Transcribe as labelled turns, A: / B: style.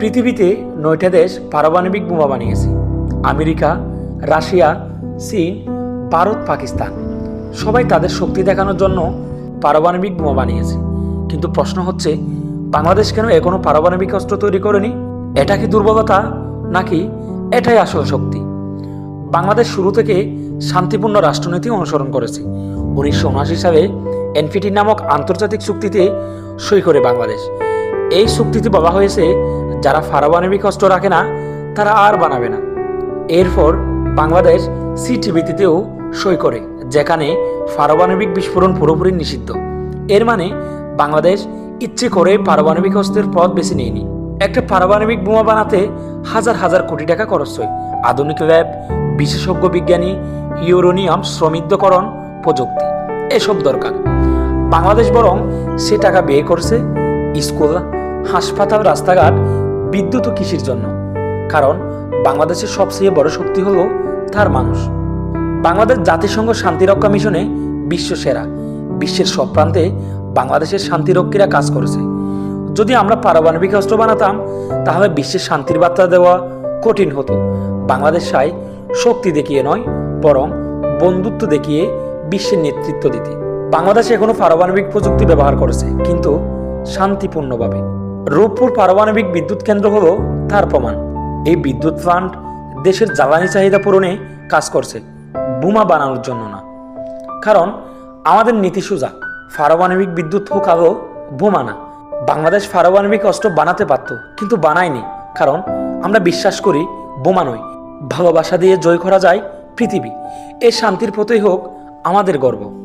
A: পৃথিবীতে নয়টা দেশ পারমাণবিক বোমা বানিয়েছে। আমেরিকা, রাশিয়া, চীন, ভারত, পাকিস্তান। সবাই তাদের শক্তি দেখানোর জন্য পারমাণবিক বোমা বানিয়েছে। কিন্তু প্রশ্ন হচ্ছে, বাংলাদেশ কেন এখনও পারমাণবিক অস্ত্র তৈরি করেনি? এটা কি দুর্বলতা, নাকি এটাই আসল শক্তি? বাংলাদেশ শুরু থেকে শান্তিপূর্ণ রাষ্ট্রনীতি অনুসরণ করেছে। উনিশশো উনআশি সালে এনপিটি নামক আন্তর্জাতিক চুক্তিতে সই করে বাংলাদেশ। এই চুক্তিতে বলা হয়েছে যারা পারমাণবিক অস্ত্র রাখে না, তারা আর বানাবে না। এরপর বাংলাদেশ সিটিভিতেও সই করে, যেখানে পারমাণবিক বিস্ফোরণ পুরোপুরি নিষিদ্ধ। এর মানে বাংলাদেশ ইচ্ছে করে পারমাণবিক অস্ত্রের পথ বেছে নেয়নি। একটা পারমাণবিক বোমা বানাতে হাজার হাজার কোটি টাকা খরচ হয়। আধুনিক ল্যাব, বিশেষজ্ঞ বিজ্ঞানী, ইউরোনিয়াম শ্রমিককরণ প্রযুক্তি, এসব দরকার। বাংলাদেশ বরং সে টাকা ব্যয় করছে, স্কুল, হাসপাতাল, রাস্তাঘাট বিদ্যুৎ ও কৃষির জন্য। কারণ, বাংলাদেশের সবচেয়ে বড় শক্তি হলো তার মানুষ। বাংলাদেশ জাতিসংঘ শান্তিরক্ষা মিশনে বিশ্ব সেরা। বিশ্বের সব প্রান্তে বাংলাদেশের শান্তিরক্ষীরা কাজ করেছে। যদি আমরা পারমাণবিক অস্ত্র বানাতাম, তাহলে বিশ্বের শান্তির বার্তা দেওয়া কঠিন হতো। বাংলাদেশ চাই শক্তি দেখিয়ে নয়, বরং বন্ধুত্ব দেখিয়ে বিশ্বের নেতৃত্ব দিতে। বাংলাদেশ এখনও পারমাণবিক প্রযুক্তি ব্যবহার করেছে, কিন্তু শান্তিপূর্ণভাবে। রূপপুর পারমাণবিক বিদ্যুৎ কেন্দ্র হল তার প্রমাণ। এই বিদ্যুৎ প্লান্ট দেশের জ্বালানি চাহিদা পূরণে কাজ করছে, বোমা বানানোর জন্য না। কারণ আমাদের নীতি সোজা, পারমাণবিক বিদ্যুৎ হোক আলো, বোমা না। বাংলাদেশ পারমাণবিক অস্ত্র বানাতে পারত, কিন্তু বানায়নি। কারণ আমরা বিশ্বাস করি বোমা নয়, ভালোবাসা দিয়ে জয় করা যায় পৃথিবী। এই শান্তির পথই হোক আমাদের গর্ব।